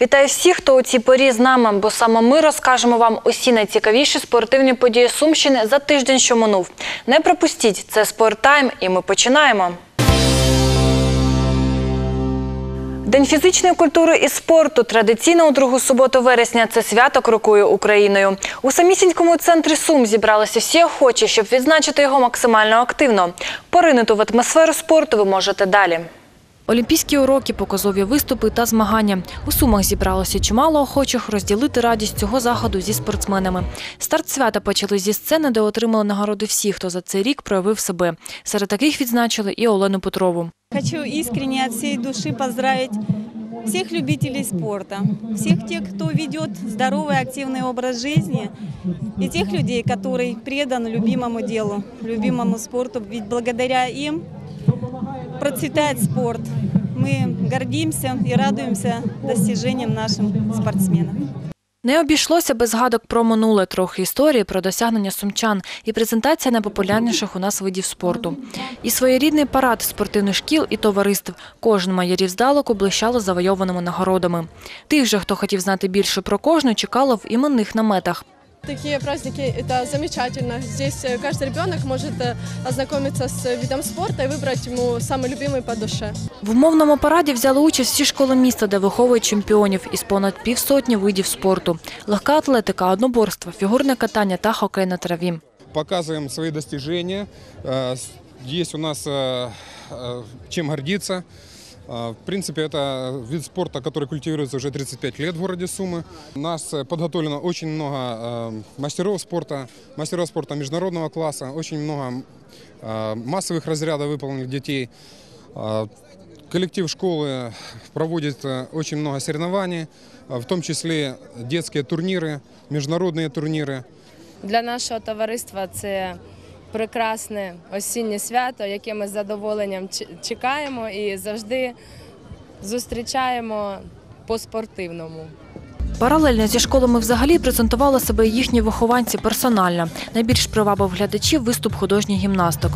Вітаю всіх, хто у цій порі з нами, бо саме ми розкажемо вам усі найцікавіші спортивні події Сумщини за тиждень, що минув. Не пропустіть, це «Спорттайм» і ми починаємо. День фізичної культури і спорту традиційно у другу суботу вересня це свято крокує Україною. У самісінькому центрі Сум зібралися всі охочі, щоб відзначити його максимально активно. Поринути в атмосферу спорту ви можете далі. Олімпійські уроки, показові виступи та змагання. У Сумах зібралося чимало охочих розділити радість цього заходу зі спортсменами. Старт свята почали зі сцени, де отримали нагороди всі, хто за цей рік проявив себе. Серед таких відзначили і Олену Петрову. Хочу искренне от всей души поздравить всех любителей спорта, всех тех, кто ведет здоровый активный образ жизни, и тех людей, которые предан любимому делу, любимому спорту. Ведь благодаря им процветает спорт. Мы гордимся и радуемся достижениям нашим спортсменам. Не обійшлося без згадок про минуле, трохи історії про досягнення сумчан і презентація найпопулярніших у нас видів спорту. І своєрідний парад спортивних шкіл і товариств. Кожен майорів здалеку блищало завойованими нагородами. Тих же, хто хотів знати більше про кожну, чекало в іменних наметах. Такие праздники – это замечательно. Здесь э, каждый ребенок может э, ознакомиться с видом спорта и выбрать ему самый любимый по душе. В умовному параді взяли участь всі школи міста, де виховують чемпіонів із понад півсотні видів спорту. Легка атлетика, одноборство, фігурне катання та хокей на траві. показываем свои достижения. Э, с- Есть у нас э, э, чем гордиться. Э, В принципе, это вид спорта, который культивируется уже 35 лет в городе Сумы. У нас э, подготовлено очень много э, мастеров спорта, мастеров спорта международного класса, очень много э, массовых разрядов выполненных детей. Э, Коллектив школы проводит э, очень много соревнований, э, в том числе детские турниры, международные турниры. Для нашого товариства це прекрасне осіннє свято, яке ми з задоволенням чекаємо і завжди зустрічаємо по-спортивному. Паралельно зі школами взагалі презентували себе їхні вихованці персонально. Найбільш привабив глядачів виступ художніх гімнасток.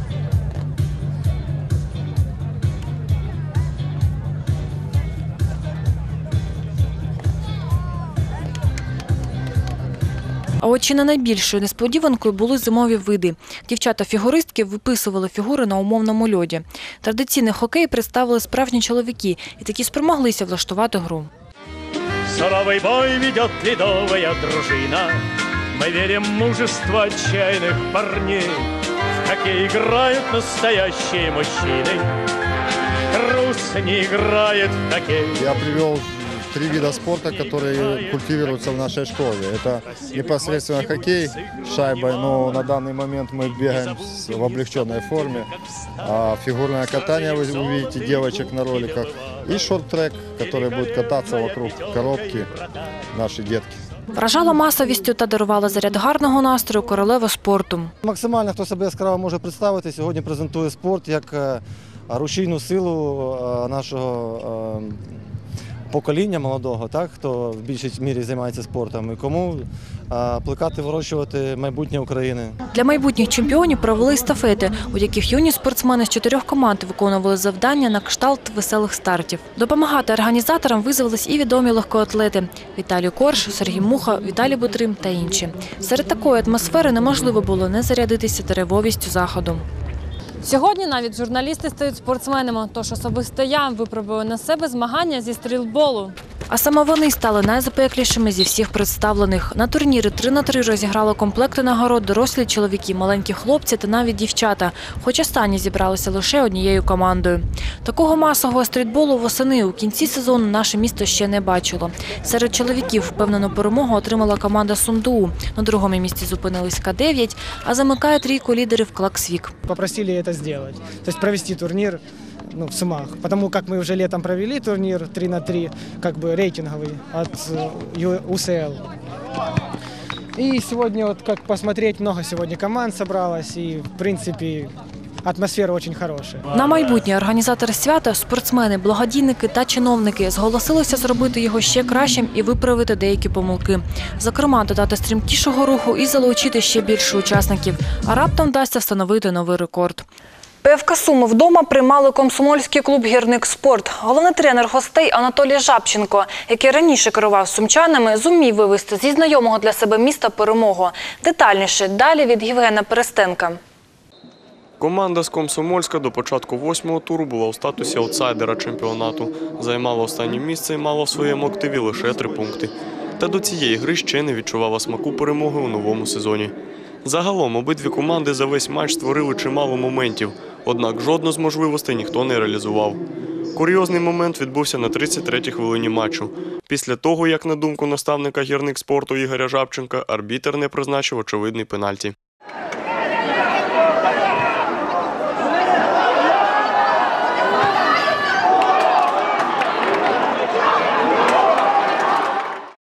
А от чи не найбільшою несподіванкою були зимові види. Дівчата-фігуристки виписували фігури на умовному льоді. Традиційний хокей представили справжні чоловіки і такі спромоглися влаштувати гру. Суровый бой ведет ледовая дружина. Мы верим в мужество отчаянных парней. В хоккей играют настоящие мужчины. Трус не играет в хоккей. Я привел три вида спорта, которые культивируются в нашей школе. Это непосредственно хоккей с шайбой, но на данный момент мы бегаем с- в облегченной форме. А фигурное катание вы увидите девочек на роликах. И шорт-трек, который будет кататься вокруг коробки наши детки. Вражала масовістю та дарувала заряд гарного настрою королева спорту. Максимально хто себе яскраво може представити, сьогодні презентує спорт як е, рушійну силу е, нашого е, покоління молодого, так, хто в більшій мірі займається спортом, і кому плекати, вирощувати майбутнє України. Для майбутніх чемпіонів провели естафети, у яких юні спортсмени з чотирьох команд виконували завдання на кшталт веселих стартів. Допомагати організаторам визвались і відомі легкоатлети Віталій Корж, Сергій Муха, Віталій Бутрим та інші. Серед такої атмосфери неможливо було не зарядитися деревовістю заходу. Сьогодні навіть журналісти стають спортсменами, тож особисто я випробую на себе змагання зі стрілболу. А саме вони стали найзапеклішими зі всіх представлених. На турніри 3 на 3 розіграли комплекти нагород дорослі чоловіки, маленькі хлопці та навіть дівчата, хоч останні зібралися лише однією командою. Такого масового стрітболу восени у кінці сезону наше місто ще не бачило. Серед чоловіків впевнену перемогу отримала команда Сумду. На другому місці зупинились К-9, а замикає трійку лідерів Клаксвік. попросили это сделать. То есть провести турнир ну, в Сумах. Потому как мы уже летом провели турнир 3 на 3, как бы рейтинговый от э, Ю- УСЛ. И сегодня вот как посмотреть, много сегодня команд собралось, и в принципе атмосфера очень хорошая. На майбутнє організатори свята, спортсмени, благодійники та чиновники зголосилися зробити його ще кращим і виправити деякі помилки. Зокрема, додати стрімкішого руху і залучити ще більше учасників. А раптом вдасться встановити новий рекорд. ПФК Суми вдома приймали комсомольський клуб «Гірник спорт». Головний тренер гостей Анатолій Жабченко, який раніше керував сумчанами, зумів вивести зі знайомого для себе міста перемогу. Детальніше далі від Євгена Перестенка. Команда з Комсомольська до початку восьмого туру була у статусі аутсайдера чемпіонату. Займала останнє місце і мала в своєму активі лише три пункти. Та до цієї гри ще не відчувала смаку перемоги у новому сезоні. Загалом обидві команди за весь матч створили чимало моментів, однак жодну з можливостей ніхто не реалізував. Курйозний момент відбувся на 33-й хвилині матчу. Після того, як на думку наставника гірник спорту Ігоря Жабченка, арбітер не призначив очевидний пенальті.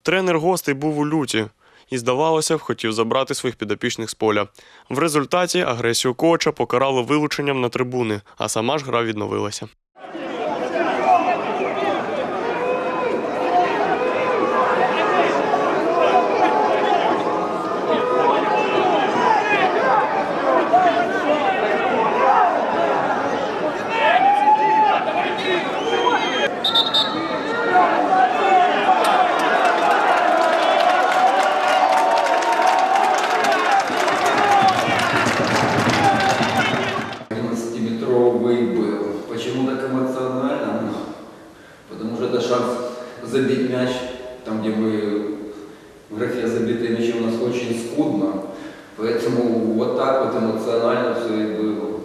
Тренер гостей був у люті і, здавалося хотів забрати своїх підопічних з поля. В результаті агресію Коча покарали вилученням на трибуни, а сама ж гра відновилася. Потому что это шанс забить мяч, там, где мы в графе забитые мячи у нас очень скудно. Поэтому вот так вот эмоционально все и было.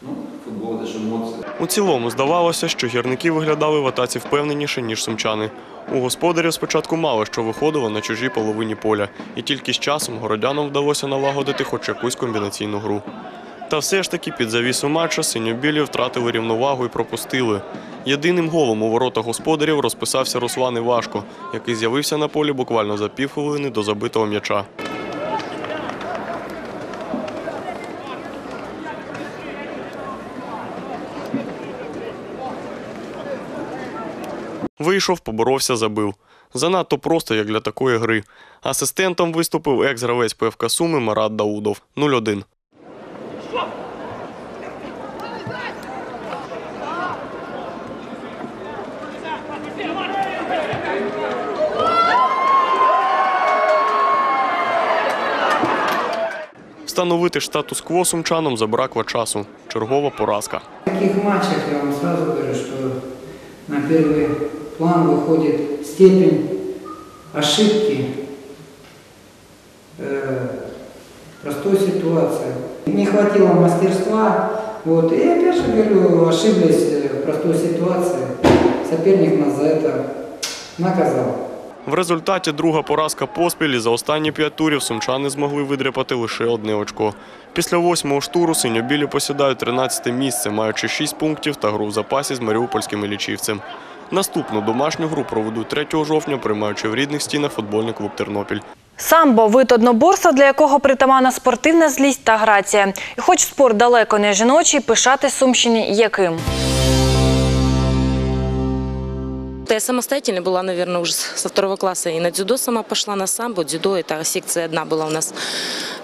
Ну, футбол это же эмоции. У цілому здавалося, що гірники виглядали в атаці впевненіше, ніж сумчани. У господарів спочатку мало що виходило на чужій половині поля, і тільки з часом городянам вдалося налагодити хоч якусь комбінаційну гру. Та все ж таки під завісу матча синьо-білі втратили рівновагу і пропустили. Єдиним голом у ворота господарів розписався Руслан Івашко, який з'явився на полі буквально за півхвилини до забитого м'яча. Вийшов, поборовся, забив. Занадто просто, як для такої гри. Асистентом виступив екс-гравець ПФК Суми Марат Даудов 0-1. Встановити ж статус-кво сумчанам забракло часу. Чергова поразка. В таких матчах я вам сразу говорю, что на первый план выходит степень ошибки э, простой ситуации. Не хватило мастерства, вот, и опять же говорю, ошиблись э, в простой ситуации. Соперник нас за это наказал. В результаті друга поразка поспіль і за останні п'ять турів сумчани змогли видряпати лише одне очко. Після восьмого штуру синьо-білі посідають 13 місце, маючи 6 пунктів та гру в запасі з маріупольським лічівцем. Наступну домашню гру проведуть 3 жовтня, приймаючи в рідних стінах футбольний клуб Тернопіль. Самбо – вид одноборства, для якого притаманна спортивна злість та грація. І хоч спорт далеко не жіночий, пишати Сумщині яким. Я самостоятельно была, наверное, уже со второго класса. И на дзюдо сама пошла, на самбо. Дзюдо – это секция одна была у нас.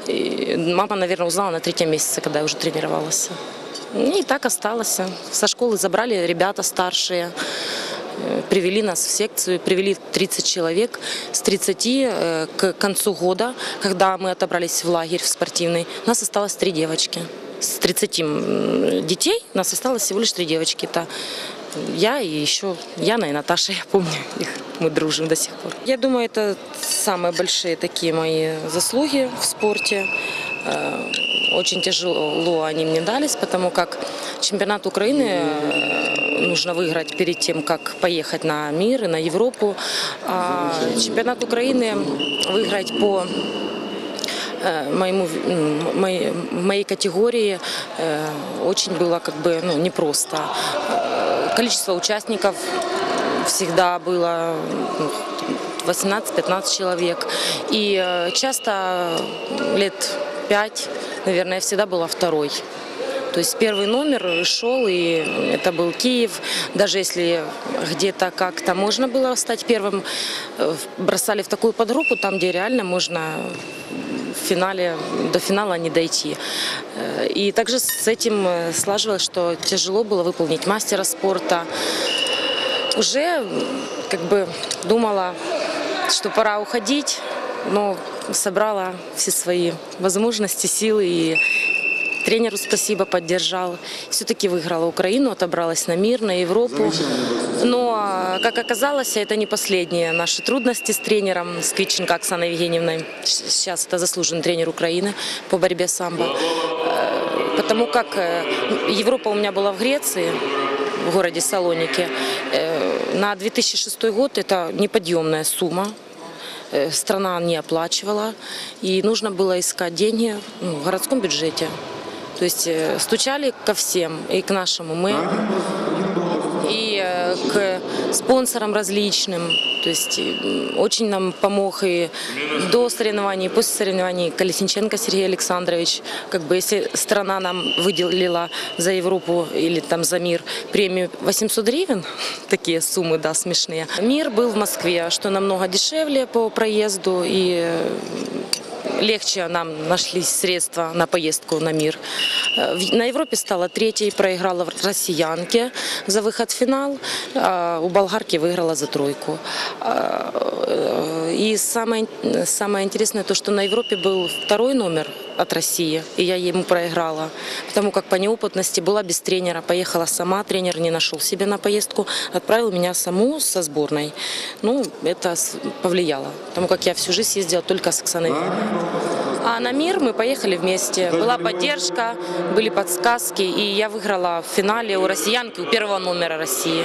И мама, наверное, узнала на третьем месяце, когда я уже тренировалась. И так осталось. Со школы забрали ребята старшие. э, Привели нас в секцию, привели 30 человек. С 30 э, к концу года, когда мы отобрались в лагерь в спортивный, нас осталось три девочки. С 30 м, детей нас осталось всего лишь три девочки. Это я и еще Яна и Наташа, я помню их, мы дружим до сих пор. Я думаю, это самые большие такие мои заслуги в спорте. Э, Очень тяжело они мне дались, потому как чемпионат Украины э, нужно выиграть перед тем, как поехать на мир и на Европу. А чемпионат Украины выиграть по э, моему, в- м, моей, в моей категории э, очень было как бы ну, непросто. Количество участников всегда было ну, 18-15 человек. И э, часто лет 5, наверное, я всегда была второй. То есть первый номер шел, и это был Киев. Даже если где-то как-то можно было стать первым, э, бросали в такую подгруппу, там, где реально можно финале, до финала не дойти. Э, И также с этим э, слаживалось, что тяжело было выполнить мастера спорта. Уже м, как бы думала, что пора уходить, но собрала все свои возможности, силы и тренеру спасибо, поддержал. Все-таки выиграла Украину, отобралась на мир, на Европу. Но, а, как оказалось, это не последние наши трудности с тренером, с Квитченко Оксаной Евгеньевной. Щ- Сейчас это заслуженный тренер Украины по борьбе самбо. Э, Потому как э, Европа у меня была в Греции, в городе Салоники. Э, На 2006 год это неподъемная сумма. Э, Страна не оплачивала, и нужно было искать деньги ну, в городском бюджете. То есть э, стучали ко всем, и к нашему мы, и э, к спонсорам различным. То есть м, очень нам помог и до соревнований, и после соревнований Колесниченко Сергей Александрович. Как бы если страна нам выделила за Европу или там за мир премию 800 гривен, такие суммы, да, смешные. Мир был в Москве, что намного дешевле по проезду и э, легче нам нашлись средства на поездку на мир. Э, в- На Европе стала третьей, проиграла в россиянке за выход в финал, а у болгарки выиграла за тройку. А, э, И самое, самое интересное то, что на Европе был второй номер от России, и я ему проиграла, потому как по неопытности была без тренера, поехала сама, тренер не нашел себе на поездку, отправил меня саму со сборной. Ну, это с- повлияло, потому как я всю жизнь ездила только с Оксаной Викторовной. А на мир мы поехали вместе. Была поддержка, были подсказки, и я выиграла в финале у россиянки, у первого номера России.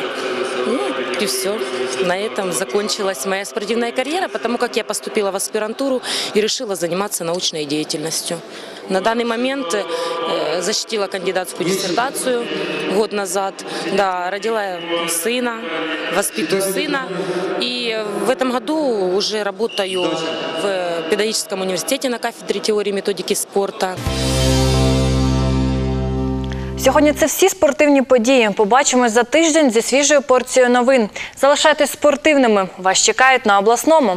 Ну, и все. На этом закончилась моя спортивная карьера, потому как я поступила в аспирантуру и решила заниматься научной деятельностью. На данный момент э, защитила кандидатскую диссертацию год назад. Да, родила сына, воспитываю сына. И в этом году уже работаю в педагогическом университете на кафедре теории и методики спорта. Сьогодні це всі спортивні події. Побачимось за тиждень зі свіжою порцією новин. Залишайтесь спортивними. Вас чекають на обласному.